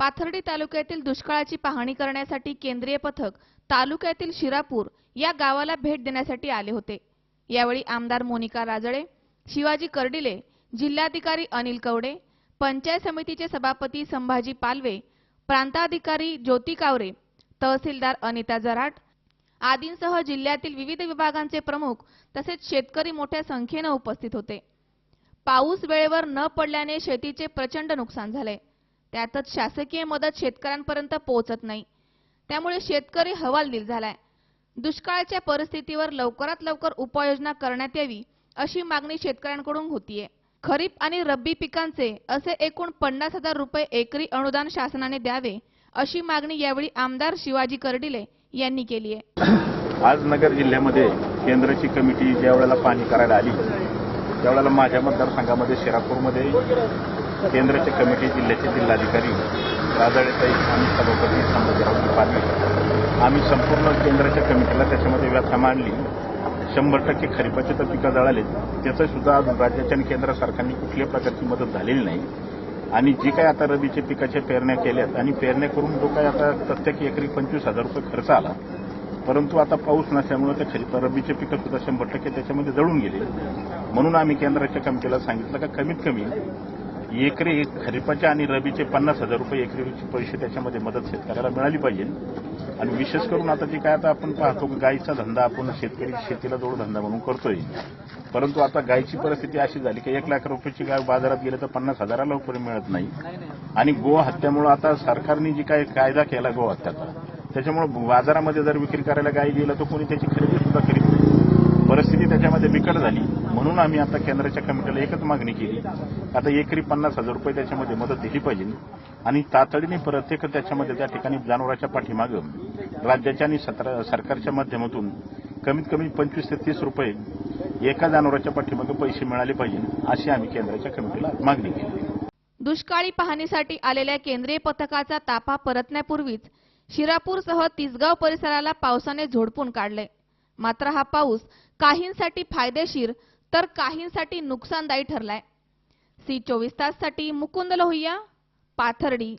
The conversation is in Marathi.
पाथर्डी तालुक्यातील दुष्काळाची पाहणी करण्यासाठी केंद्रीय पथक तालुक्यातील शिरापूर या गावाला भेट देण्यासाठी आले होते. यावेळी आमदार मोनिका राजळे शिवाजी कर्डिले जिल्हाधिकारी अनिल कवडे पंचायत समितीचे सभापती संभाजी पालवे प्रांताधिकारी ज्योती कावरे तहसीलदार अनिता जराट आदींसह जिल्ह्यातील विविध विभागांचे प्रमुख तसेच शेतकरी मोठ्या संख्येनं उपस्थित होते. पाऊस वेळेवर न पडल्याने शेतीचे प्रचंड नुकसान झाले. त्यातच शासकीय मदत शेतकऱ्यांपर्यंत पोहोचत नाही. त्यामुळे शेतकरी हवालदिल झालाय. दुष्काळाच्या परिस्थितीवर लवकरात लवकर उपाययोजना करण्यात यावी अशी मागणी शेतकऱ्यांकडून होतीये. खरीप आणि रब्बी पिकांचे असे एकूण पन्नास हजार रुपये एकरी अनुदान शासनाने द्यावे अशी मागणी यावेळी आमदार शिवाजी कर्डिले यांनी केली आहे आज नगर जिल्ह्यामध्ये केंद्राची कमिटी ज्या वेळेला पाणी करायला आली त्यावेळेला माझ्या मतदारसंघामध्ये शिरापूरमध्ये केंद्राच्या कमिटी जिल्ह्याचे जिल्हाधिकारी राजाळेताई आम्ही सभापती संभाजीराव पाटील. आम्ही संपूर्ण केंद्राच्या कमिटीला त्याच्यामध्ये व्यथा मांडली शंभर टक्के खरीपाचे तर पिकं जळाले त्याचं सुद्धा अजून राज्याच्या आणि केंद्र सरकारने कुठल्याही प्रकारची मदत झालेली नाही. आणि जी काही आता रबीचे पिकाच्या पेरण्या केल्यात आणि पेरण्या करून जो काही आता प्रत्येक एकरी पंचवीस हजार रुपये खर्च आला परंतु आता पाऊस नसल्यामुळे त्या खरीप रबीचे पिकं सुद्धा शंभर टक्के त्याच्यामध्ये जळून गेले. म्हणून आम्ही केंद्राच्या कमिटीला सांगितलं का कमीत कमी एकरी खरीपाचे आणि रबीचे पन्नास हजार रुपये एकरीचे पैसे त्याच्यामध्ये मदत शेतकऱ्याला मिळाली पाहिजे. आणि विशेष करून आता जे काय आता आपण पाहतो की गायीचा धंदा आपण शेतकरी शेतीला जोडधंदा म्हणून करतोय. परंतु आता गायची परिस्थिती अशी झाली की एक लाख रुपयाची गाय बाजारात गेले तर पन्नास हजाराला रुपये मिळत नाही. आणि गो हत्यामुळे आता सरकारने जी काय कायदा केला गो हत्याचा त्याच्यामुळे बाजारामध्ये जर विक्री करायला गाय गेलं तर कोणी त्याची खरेदी सुद्धा करीत नाही. परिस्थिती त्याच्यामध्ये बिकट झाली. म्हणून आम्ही आता केंद्राच्या कमिटीला एकच मागणी केली. आता एकरी पन्नास हजार रुपये त्याच्यामध्ये मदत दिली पाहिजे. आणि तातडीने प्रत्येक त्याच्यामध्ये त्या ठिकाणी जनावराच्या पाठीमागं राज्याच्या आणि सरकारच्या माध्यमातून कमीत कमी पंचवीस ते तीस रुपये एका जानवराच्या पाठीमागे पैसे मिळाले पाहिजे अशी आम्ही केंद्राच्या कमिटीला मागणी केली. दुष्काळी पाहणीसाठी आलेल्या केंद्रीय पथकाचा ताफा परतण्यापूर्वीच शिरापूरसह तिसगाव परिसराला पावसाने झोडपून काढले. मात्र हा पाऊस काहींसाठी फायदेशीर तर काहींसाठी नुकसानदायी ठरलाय. सी चोवीस ताससाठी मुकुंद लोहिया पाथर्डी.